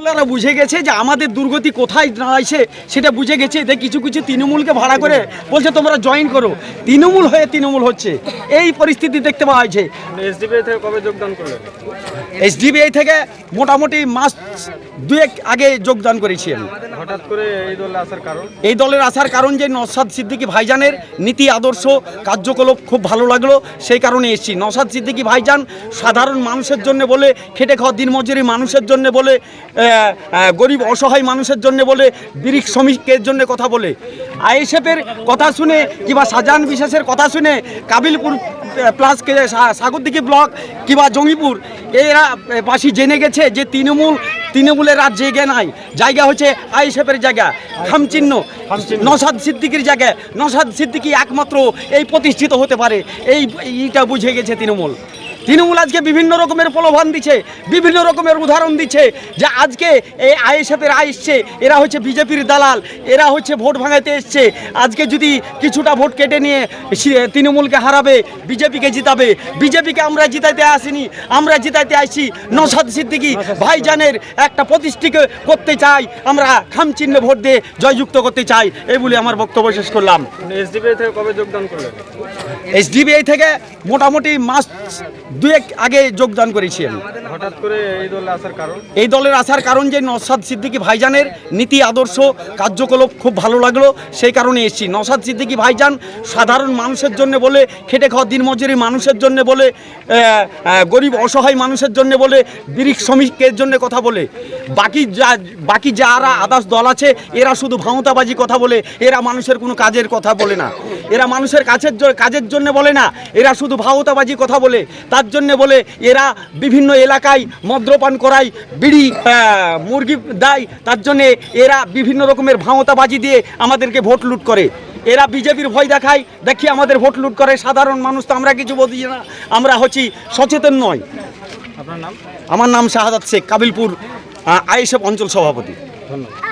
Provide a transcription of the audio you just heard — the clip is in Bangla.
তৃণমূলরা বুঝে গেছে যে আমাদের দুর্গতি কোথায় দাঁড়াইছে সেটা বুঝে গেছে। এদের কিছু কিছু তৃণমূলকে ভাড়া করে বলছে তোমরা জয়েন করো। তৃণমূল হয়ে তৃণমূল হচ্ছে। এই পরিস্থিতি দেখতে পাওয়া হয়েছে এসডিপিআই থেকে কবে যোগদান করলেন এসডিবিআই থেকে মোটামুটি মাস দুয়েক আগে যোগদান করেছি আমি। হঠাৎ করে এই দলে আসার কারণ? এই দলের আসার কারণ যে নসাদ সিদ্দিকী ভাইজানের নীতি আদর্শ কার্যকলাপ খুব ভালো লাগল সেই কারণে এসেছি। নসাদ সিদ্দিকী ভাইজান সাধারণ মানুষের জন্য বলে খেটে খাওয়া দিনমজুরি মানুষের জন্য বলে গরিব অসহায় মানুষের জন্য বলে বিরিক শ্রমিকের জন্য কথা বলে। আইএসএফের কথা শুনে কিংবা শাহজাহান বিশেষের কথা শুনে কাবিলপুর প্লাস সাগরদিঘি ব্লক কিংবা জঙ্গিপুর এরা বাসী জেনে গেছে যে তৃণমূল তৃণমূলের আর জায়গা নাই। জায়গা হচ্ছে আইএসএফের জায়গা খামচিহ্ন। নসাদ সিদ্দিকির জায়গায় নসাদ সিদ্দিকি একমাত্র এই প্রতিষ্ঠিত হতে পারে। এই এইটা বুঝে গেছে তৃণমূল। তৃণমূল আজকে বিভিন্ন রকমের প্রলোভন দিচ্ছে বিভিন্ন রকমের উদাহরণ দিচ্ছে যে আজকে এই আইএসএফের আইসছে এরা হচ্ছে বিজেপির দালাল এরা হচ্ছে ভোট ভাঙাইতে এসছে। আজকে যদি কিছুটা ভোট কেটে নিয়ে তৃণমূলকে হারাবে বিজেপিকে জিতাবে বিজেপিকে আমরা জিতাইতে আসিনি আমরা জিতাইতে আসছি নসাদ সিদ্দিকি ভাইজানের একটা প্রতিষ্ঠিত করতে চাই আমরা খামচিহ্ন ভোট দিয়ে জয়যুক্ত করতে চাই এই বলে আমার বক্তব্য শেষ করলাম। এসডিপিআই থেকে কবে যোগদান করলেন? এসডিবিআই থেকে মোটামুটি মাস দুয়েক আগে যোগদান করেছি আমি। হঠাৎ করে এই দলে আসার কারণ? এই দলের আসার কারণ যে নসাদ সিদ্দিকী ভাইজানের নীতি আদর্শ কার্যকলাপ খুব ভালো লাগল সেই কারণে এসেছি। নসাদ সিদ্দিকী ভাইজান সাধারণ মানুষের জন্য বলে খেটে খাওয়া দিনমজুরি মানুষের জন্য বলে গরিব অসহায় মানুষের জন্য বলে বিরিক শ্রমিকের জন্য কথা বলে। বাকি যা বাকি যারা আদার্স দল আছে এরা শুধু ভাঁওতাবাজি কথা বলে এরা মানুষের কোনো কাজের কথা বলে না। এরা মানুষের কাছের কাজের জন্য বলে না এরা শুধু ভাওতাবাজি কথা বলে। তার জন্য বলে এরা বিভিন্ন এলাকায় মদ্যপান করায় বিড়ি মুরগি দেয়। তার জন্যে এরা বিভিন্ন রকমের ভাওতাবাজি দিয়ে আমাদেরকে ভোট লুট করে। এরা বিজেপির ভয় দেখায় দেখি আমাদের ভোট লুট করে। সাধারণ মানুষ তো আমরা কিছু বুঝি না আমরা হচ্ছি সচেতন নয়। আপনার নাম? আমার নাম শাহাদাত শেখ কাবিলপুর আইএসএফ অঞ্চল সভাপতি। ধন্যবাদ।